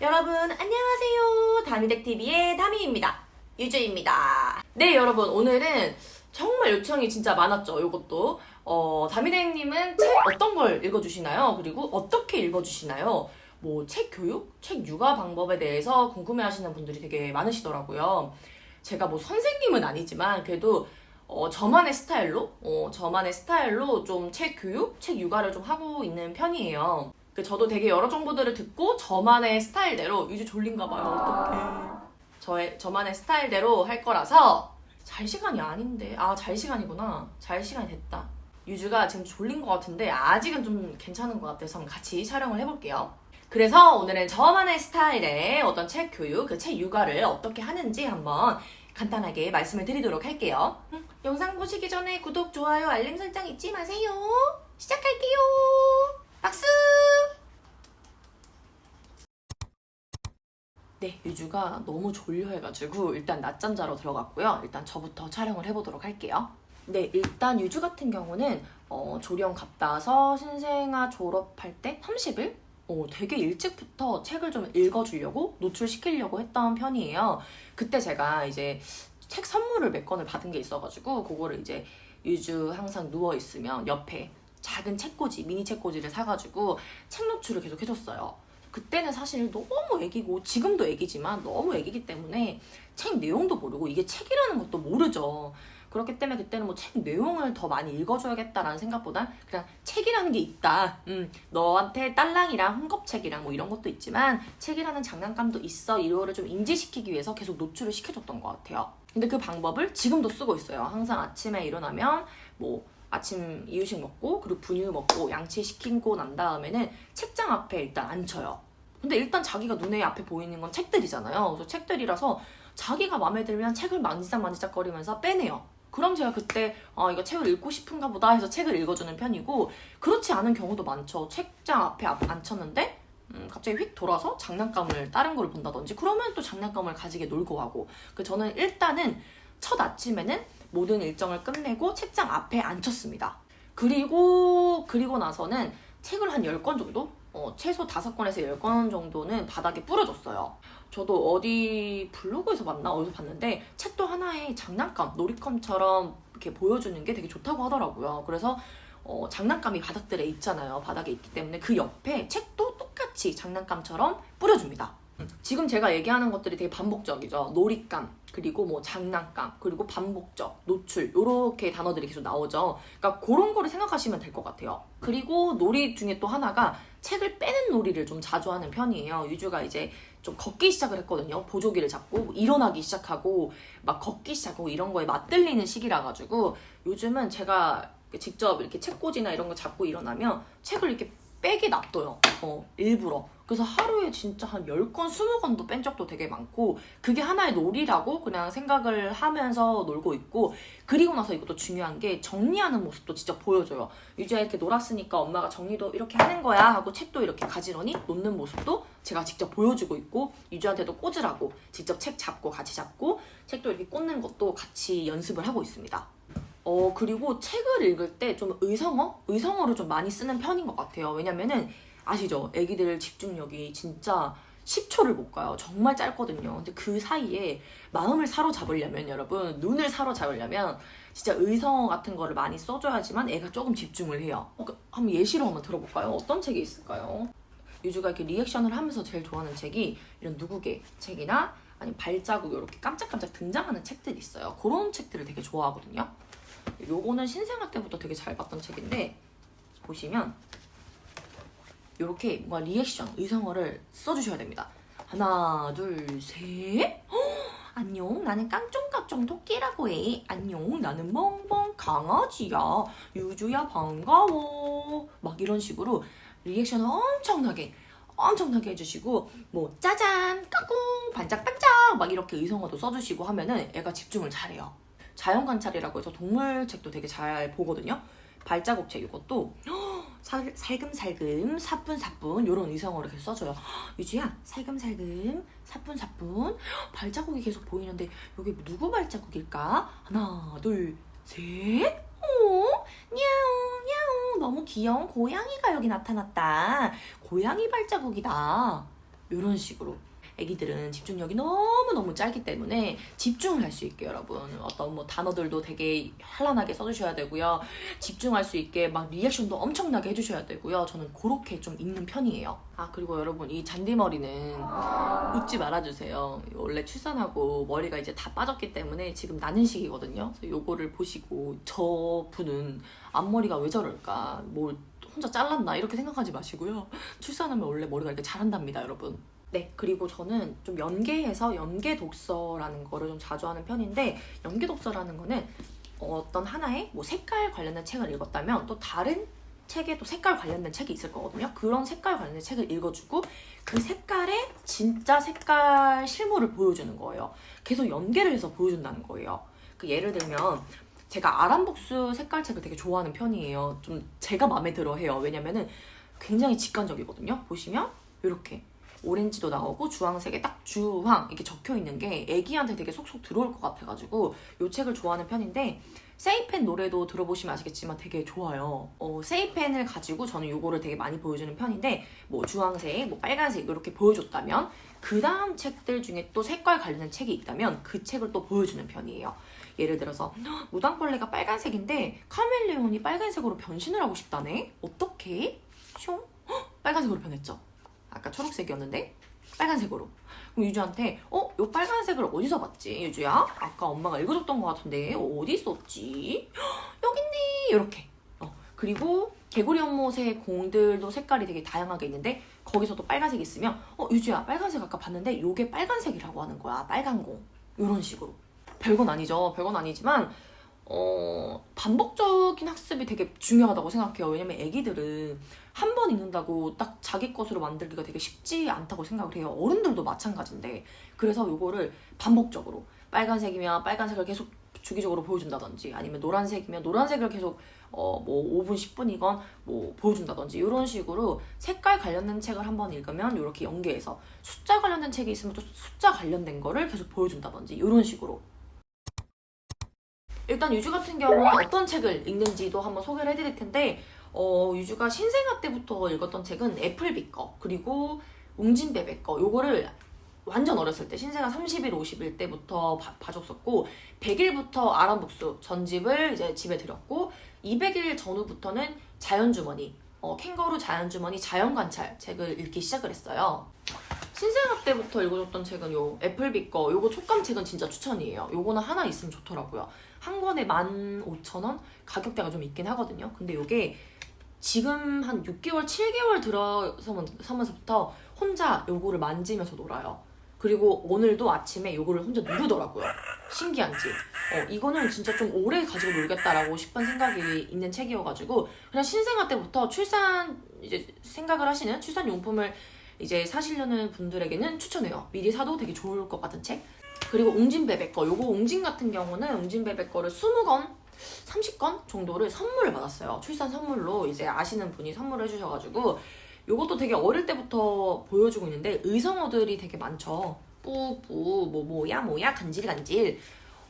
여러분 안녕하세요. 다미덱TV의 다미입니다. 유주입니다. 네 여러분 오늘은 정말 요청이 진짜 많았죠. 이것도 어, 다미덱님은 책 어떤 걸 읽어주시나요? 그리고 어떻게 읽어주시나요? 뭐 책 교육, 책 육아 방법에 대해서 궁금해하시는 분들이 되게 많으시더라고요. 제가 뭐 선생님은 아니지만 그래도 어, 저만의 스타일로, 어, 저만의 스타일로 좀 책 교육, 책 육아를 좀 하고 있는 편이에요. 그 저도 되게 여러 정보들을 듣고 저만의 스타일대로 유주 졸린가 봐요. 어떡해. 저의 저만의 스타일대로 할 거라서 잘 시간이 아닌데 아 잘 시간이구나. 잘 시간이 됐다. 유주가 지금 졸린 것 같은데 아직은 좀 괜찮은 것 같아서 한번 같이 촬영을 해볼게요. 그래서 오늘은 저만의 스타일의 어떤 책 교육, 그 책 육아를 어떻게 하는지 한번 간단하게 말씀을 드리도록 할게요. 음, 영상 보시기 전에 구독, 좋아요, 알림 설정 잊지 마세요. 시작할게요. 박수! 네, 유주가 너무 졸려해가지고 일단 낮잠 자러 들어갔고요. 일단 저부터 촬영을 해보도록 할게요. 네, 일단 유주 같은 경우는 어, 조령 갔다 와서 신생아 졸업할 때 30일? 어, 되게 일찍부터 책을 좀 읽어주려고 노출시키려고 했던 편이에요. 그때 제가 이제 책 선물을 몇 권을 받은 게 있어가지고 그거를 이제 유주 항상 누워있으면 옆에 작은 책꽂이, 미니 책꽂이를 사가지고 책 노출을 계속 해줬어요. 그때는 사실 너무 애기고 지금도 애기지만 너무 애기기 때문에 책 내용도 모르고 이게 책이라는 것도 모르죠. 그렇기 때문에 그때는 뭐 책 내용을 더 많이 읽어줘야겠다라는 생각보다 그냥 책이라는 게 있다. 음, 너한테 딸랑이랑 흥겁책이랑 뭐 이런 것도 있지만 책이라는 장난감도 있어. 이거를 좀 인지시키기 위해서 계속 노출을 시켜줬던 것 같아요. 근데 그 방법을 지금도 쓰고 있어요. 항상 아침에 일어나면 뭐 아침 이유식 먹고 그리고 분유 먹고 양치 시키고 난 다음에는 책장 앞에 일단 앉혀요. 근데 일단 자기가 눈에 앞에 보이는 건 책들이잖아요. 그래서 책들이라서 자기가 마음에 들면 책을 만지작 만지작 거리면서 빼내요. 그럼 제가 그때 아 이거 책을 읽고 싶은가 보다 해서 책을 읽어주는 편이고 그렇지 않은 경우도 많죠. 책장 앞에 앞- 앉혔는데 음, 갑자기 휙 돌아서 장난감을 다른 걸 본다든지 그러면 또 장난감을 가지게 놀고 하고 그 저는 일단은 첫 아침에는 모든 일정을 끝내고 책장 앞에 앉혔습니다. 그리고 그리고 나서는 책을 한 10권 정도? 어, 최소 5권에서 10권 정도는 바닥에 뿌려줬어요. 저도 어디 블로그에서 봤나 어디서 봤는데 책도 하나의 장난감, 놀이감처럼 이렇게 보여주는 게 되게 좋다고 하더라고요. 그래서 어, 장난감이 바닥들에 있잖아요. 바닥에 있기 때문에 그 옆에 책도 똑같이 장난감처럼 뿌려줍니다. 지금 제가 얘기하는 것들이 되게 반복적이죠. 놀잇감, 그리고 뭐 장난감, 그리고 반복적, 노출, 요렇게 단어들이 계속 나오죠. 그러니까 그런 거를 생각하시면 될 것 같아요. 그리고 놀이 중에 또 하나가 책을 빼는 놀이를 좀 자주 하는 편이에요. 유주가 이제 좀 걷기 시작을 했거든요. 보조기를 잡고 뭐 일어나기 시작하고 막 걷기 시작하고 이런 거에 맞들리는 시기라 가지고 요즘은 제가 직접 이렇게 책꽂이나 이런 거 잡고 일어나면 책을 이렇게 빼게 놔둬요. 어, 일부러. 그래서 하루에 진짜 한 10권, 20권도 뺀 적도 되게 많고, 그게 하나의 놀이라고 그냥 생각을 하면서 놀고 있고, 그리고 나서 이것도 중요한 게 정리하는 모습도 진짜 보여줘요. 유지야 이렇게 놀았으니까 엄마가 정리도 이렇게 하는 거야 하고 책도 이렇게 가지런히 놓는 모습도 제가 직접 보여주고 있고, 유주한테도 꽂으라고 직접 책 잡고 같이 잡고, 책도 이렇게 꽂는 것도 같이 연습을 하고 있습니다. 어, 그리고 책을 읽을 때 좀 의성어? 의성어를 좀 많이 쓰는 편인 것 같아요. 왜냐면은, 아시죠? 애기들 집중력이 진짜 10초를 못 가요. 정말 짧거든요. 근데 그 사이에 마음을 사로잡으려면, 여러분, 눈을 사로잡으려면, 진짜 의성어 같은 거를 많이 써줘야지만 애가 조금 집중을 해요. 어, 그, 한번 예시로 한번 들어볼까요? 어떤 책이 있을까요? 유주가 이렇게 리액션을 하면서 제일 좋아하는 책이 이런 누구게 책이나 아니면 발자국 이렇게 깜짝깜짝 등장하는 책들이 있어요. 그런 책들을 되게 좋아하거든요. 요거는 신생아 때부터 되게 잘 봤던 책인데 보시면 이렇게 뭔가 리액션 의성어를 써주셔야 됩니다. 하나, 둘, 셋. 헉, 안녕, 나는 깡총깡총 토끼라고 해. 안녕, 나는 멍멍 강아지야. 유주야 반가워. 막 이런 식으로 리액션을 엄청나게 엄청나게 해주시고 뭐 짜잔, 까꿍, 반짝반짝 막 이렇게 의성어도 써주시고 하면은 애가 집중을 잘해요. 자연 관찰이라고 해서 동물 책도 되게 잘 보거든요. 발자국 책 이것도 살, 살금살금 사뿐사뿐 이런 의성어를 계속 써줘요. 유주야 살금살금 사뿐사뿐 발자국이 계속 보이는데 여기 누구 발자국일까? 하나 둘셋 어? 냐옹 냐옹 너무 귀여운 고양이가 여기 나타났다. 고양이 발자국이다. 이런 식으로 애기들은 집중력이 너무너무 짧기 때문에 집중을 할 수 있게 여러분. 어떤 뭐 단어들도 되게 현란하게 써주셔야 되고요. 집중할 수 있게 막 리액션도 엄청나게 해주셔야 되고요. 저는 그렇게 좀 읽는 편이에요. 아 그리고 여러분 이 잔디머리는 웃지 말아주세요. 원래 출산하고 머리가 이제 다 빠졌기 때문에 지금 나는 시기거든요. 그래서 요거를 보시고 저 분은 앞머리가 왜 저럴까? 뭘 혼자 잘랐나? 이렇게 생각하지 마시고요. 출산하면 원래 머리가 이렇게 자란답니다 여러분 네, 그리고 저는 좀 연계해서 연계 독서라는 거를 좀 자주 하는 편인데 연계 독서라는 거는 어떤 하나의 뭐 색깔 관련된 책을 읽었다면 또 다른 책에 또 색깔 관련된 책이 있을 거거든요. 그런 색깔 관련된 책을 읽어주고 그 색깔의 진짜 색깔 실물을 보여주는 거예요. 계속 연계를 해서 보여준다는 거예요. 그 예를 들면 제가 아람복수 색깔책을 되게 좋아하는 편이에요. 좀 제가 마음에 들어 해요. 왜냐면은 굉장히 직관적이거든요. 보시면 이렇게 오렌지도 나오고 주황색에 딱 주황 이렇게 적혀 있는 게 애기한테 되게 속속 들어올 것 같아가지고 이 책을 좋아하는 편인데 세이펜 노래도 들어보시면 아시겠지만 되게 좋아요. 어, 세이펜을 가지고 저는 이거를 되게 많이 보여주는 편인데 뭐 주황색, 뭐 빨간색 이렇게 보여줬다면 그 다음 책들 중에 또 색깔 관련된 책이 있다면 그 책을 또 보여주는 편이에요. 예를 들어서 "헉, 무당벌레가 빨간색인데 카멜레온이 빨간색으로 변신을 하고 싶다네? 어떻게? 숑? 헉, 빨간색으로 변했죠. 아까 초록색이었는데 빨간색으로. 그럼 유주한테 어? 요 빨간색을 어디서 봤지? 유주야? 아까 엄마가 읽어줬던 것 같은데 어디 있었지? 헉, 여기 있네 이렇게. 어 그리고 개구리 연못의 공들도 색깔이 되게 다양하게 있는데 거기서도 빨간색이 있으면 어 유주야 빨간색 아까 봤는데 요게 빨간색이라고 하는 거야 빨간 공 이런 식으로 별건 아니죠 별건 아니지만 어 반복적인 학습이 되게 중요하다고 생각해요. 왜냐면 애기들은 한 번 읽는다고 딱 자기 것으로 만들기가 되게 쉽지 않다고 생각을 해요. 어른들도 마찬가지인데. 그래서 요거를 반복적으로 빨간색이면 빨간색을 계속 주기적으로 보여준다든지 아니면 노란색이면 노란색을 계속 어 뭐 5분 10분이건 뭐 보여준다든지 이런 식으로 색깔 관련된 책을 한번 읽으면 이렇게 연계해서 숫자 관련된 책이 있으면 또 숫자 관련된 거를 계속 보여준다든지 이런 식으로 일단 유주 같은 경우는 어떤 책을 읽는지도 한번 소개를 해드릴 텐데 어, 유주가 신생아 때부터 읽었던 책은 애플비 거 그리고 웅진베베 거 요거를 완전 어렸을 때 신생아 30일 50일 때부터 봐, 봐줬었고 100일부터 아람복수 전집을 이제 집에 들였고 200일 전후부터는 자연주머니 어, 캥거루 자연주머니 자연관찰 책을 읽기 시작을 했어요 신생아 때부터 읽어줬던 책은 요 애플비 거 요거 촉감 책은 진짜 추천이에요. 요거는 하나 있으면 좋더라고요. 한 권에 15,000원 가격대가 좀 있긴 하거든요. 근데 요게 지금 한 6개월 7개월 들어서면서부터 혼자 요거를 만지면서 놀아요. 그리고 오늘도 아침에 요거를 혼자 누르더라고요. 신기한지. 어, 이거는 진짜 좀 오래 가지고 놀겠다라고 싶은 생각이 있는 책이어가지고 그냥 신생아 때부터 출산 이제 생각을 하시는 출산 용품을 이제 사시려는 분들에게는 추천해요. 미리 사도 되게 좋을 것 같은 책. 그리고 웅진베베 거. 요거 웅진 같은 경우는 웅진베베 거를 20권, 30권 정도를 선물을 받았어요. 출산 선물로 이제 아시는 분이 선물을 해주셔가지고 요것도 되게 어릴 때부터 보여주고 있는데 의성어들이 되게 많죠. 뿌뿌, 뭐 뭐야 뭐야 간질 간질.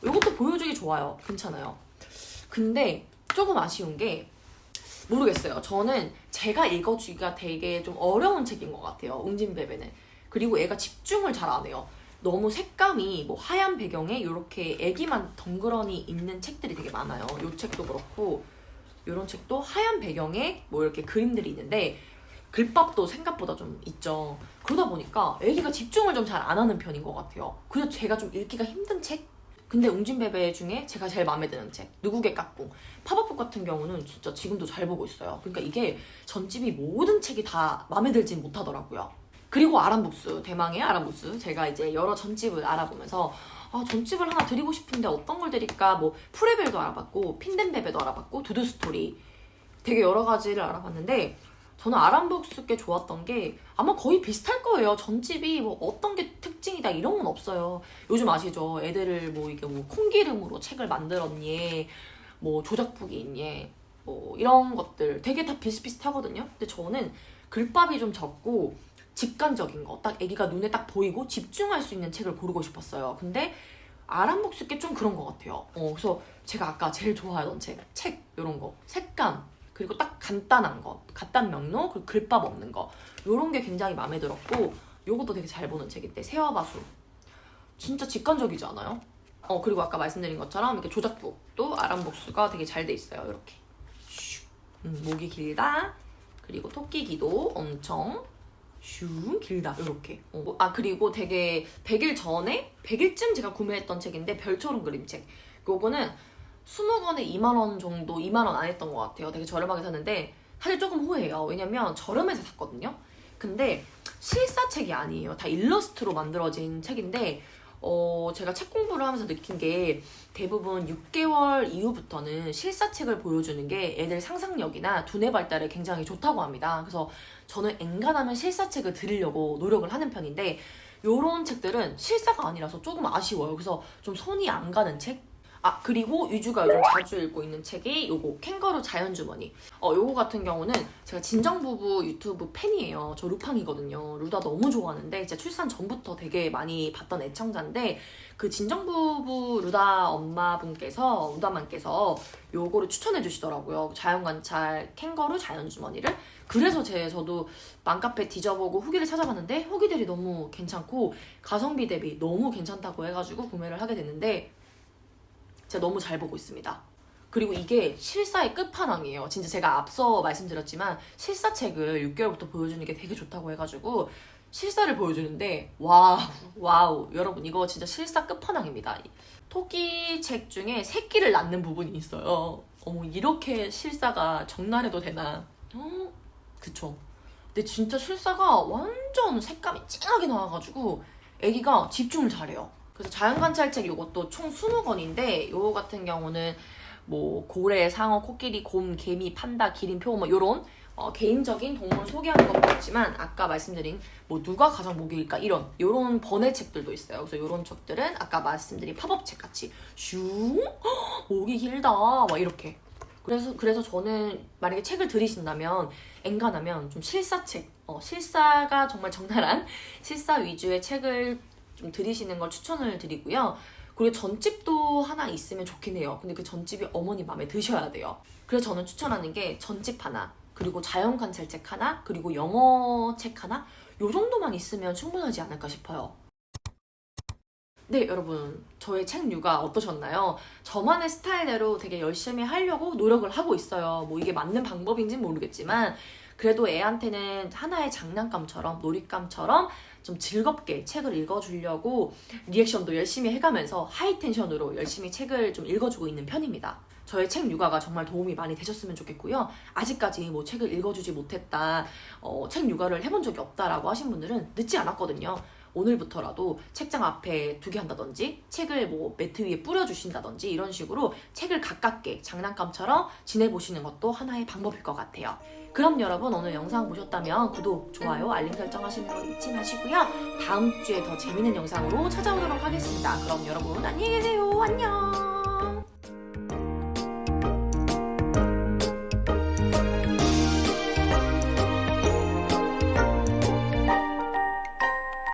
요것도 보여주기 좋아요. 괜찮아요. 근데 조금 아쉬운 게 모르겠어요. 저는 제가 읽어주기가 되게 좀 어려운 책인 것 같아요. 웅진베베는. 그리고 애가 집중을 잘 안 해요. 너무 색감이 뭐 하얀 배경에 이렇게 애기만 덩그러니 있는 책들이 되게 많아요. 요 책도 그렇고 이런 책도 하얀 배경에 뭐 이렇게 그림들이 있는데 글밥도 생각보다 좀 있죠. 그러다 보니까 애기가 집중을 좀 잘 안 하는 편인 것 같아요. 그래서 제가 좀 읽기가 힘든 책? 근데 웅진베베 중에 제가 제일 마음에 드는 책 누구의 깍꿍. 팝업북 같은 경우는 진짜 지금도 잘 보고 있어요. 그러니까 이게 전집이 모든 책이 다 마음에 들진 못하더라고요. 그리고 아람북스 대망의 아람북스. 제가 이제 여러 전집을 알아보면서 아 전집을 하나 드리고 싶은데 어떤 걸 드릴까? 뭐 프레벨도 알아봤고 핀덴베베도 알아봤고 두두스토리. 되게 여러 가지를 알아봤는데 저는 아람복스께 좋았던 게 아마 거의 비슷할 거예요. 전집이 뭐 어떤 게 특징이다 이런 건 없어요. 요즘 아시죠? 애들을 뭐 이게 뭐 콩기름으로 책을 만들었니, 뭐 조작북이 있니, 뭐 이런 것들 되게 다 비슷비슷하거든요. 근데 저는 글밥이 좀 적고 직관적인 거, 딱 애기가 눈에 딱 보이고 집중할 수 있는 책을 고르고 싶었어요. 근데 아람복스께 좀 그런 것 같아요. 어, 그래서 제가 아까 제일 좋아하던 책, 책 이런 거, 색감 그리고 딱 간단한 거, 간단 명로, 그리고 글밥 없는 거 이런 게 굉장히 마음에 들었고 요것도 되게 잘 보는 책인데 세화바수 진짜 직관적이지 않아요? 어 그리고 아까 말씀드린 것처럼 이렇게 조작북도 아람복수가 되게 잘 돼 있어요 이렇게 슉. 음, 목이 길다 그리고 토끼 기도 엄청 슝 길다 이렇게 어. 아 그리고 되게 100일 전에 100일쯤 제가 구매했던 책인데 별초롱 그림책 요거는 20권에 2만원 정도 2만원 안 했던 것 같아요 되게 저렴하게 샀는데 사실 조금 후회해요 왜냐면 저렴해서 샀거든요 근데 실사책이 아니에요 다 일러스트로 만들어진 책인데 어, 제가 책 공부를 하면서 느낀 게 대부분 6개월 이후부터는 실사책을 보여주는 게 애들 상상력이나 두뇌 발달에 굉장히 좋다고 합니다. 그래서 저는 엔간하면 실사책을 들으려고 노력을 하는 편인데 요런 책들은 실사가 아니라서 조금 아쉬워요. 그래서 좀 손이 안 가는 책? 아 그리고 유주가 요즘 자주 읽고 있는 책이 요거 캥거루 자연주머니. 어 요거 같은 경우는 제가 진정부부 유튜브 팬이에요. 저 루팡이거든요. 루다 너무 좋아하는데 진짜 출산 전부터 되게 많이 봤던 애청자인데 그 진정부부 루다 엄마분께서 루다만께서 요거를 추천해 주시더라고요. 자연관찰 캥거루 자연주머니를. 그래서 제 저도 맘카페 뒤져보고 후기를 찾아봤는데 후기들이 너무 괜찮고 가성비 대비 너무 괜찮다고 해가지고 구매를 하게 됐는데 제가 너무 잘 보고 있습니다. 그리고 이게 실사의 끝판왕이에요. 진짜 제가 앞서 말씀드렸지만 실사책을 6개월부터 보여주는 게 되게 좋다고 해가지고 실사를 보여주는데 와우 와우 여러분 이거 진짜 실사 끝판왕입니다. 토끼 책 중에 새끼를 낳는 부분이 있어요. 어머 이렇게 실사가 정날해도 되나? 어? 그쵸. 근데 진짜 실사가 완전 색감이 진하게 나와가지고 애기가 집중을 잘해요. 그래서 자연관찰책 이것도 총 20권인데 요거 같은 경우는 뭐 고래, 상어, 코끼리, 곰, 개미, 판다, 기린, 표뭐 요런 어, 개인적인 동물 소개하는 것도 있지만 아까 말씀드린 뭐 누가 가장 목일까 이런 요런 번외 책들도 있어요. 그래서 요런 책들은 아까 말씀드린 팝업 책 같이 슝 헉, 목이 길다 막 이렇게 그래서 그래서 저는 만약에 책을 들이신다면 엔간하면 좀 실사책 어, 실사가 정말 적나라한 실사 위주의 책을 좀 들이시는 걸 추천을 드리고요. 그리고 전집도 하나 있으면 좋긴 해요. 근데 그 전집이 어머니 마음에 드셔야 돼요. 그래서 저는 추천하는 게 전집 하나, 그리고 자연 관찰책 하나, 그리고 영어 책 하나, 요 정도만 있으면 충분하지 않을까 싶어요. 네, 여러분. 저의 책류가 어떠셨나요? 저만의 스타일대로 되게 열심히 하려고 노력을 하고 있어요. 뭐 이게 맞는 방법인지는 모르겠지만, 그래도 애한테는 하나의 장난감처럼, 놀잇감처럼 좀 즐겁게 책을 읽어주려고 리액션도 열심히 해가면서 하이텐션으로 열심히 책을 좀 읽어주고 있는 편입니다. 저의 책 육아가 정말 도움이 많이 되셨으면 좋겠고요. 아직까지 뭐 책을 읽어주지 못했다, 어, 책 육아를 해본 적이 없다라고 하신 분들은 늦지 않았거든요. 오늘부터라도 책장 앞에 두게 한다든지 책을 뭐 매트 위에 뿌려주신다든지 이런 식으로 책을 가깝게 장난감처럼 지내보시는 것도 하나의 방법일 것 같아요. 그럼 여러분 오늘 영상 보셨다면 구독, 좋아요, 알림 설정 하시는 거 잊지 마시고요. 다음 주에 더 재밌는 영상으로 찾아오도록 하겠습니다. 그럼 여러분 안녕히 계세요. 안녕.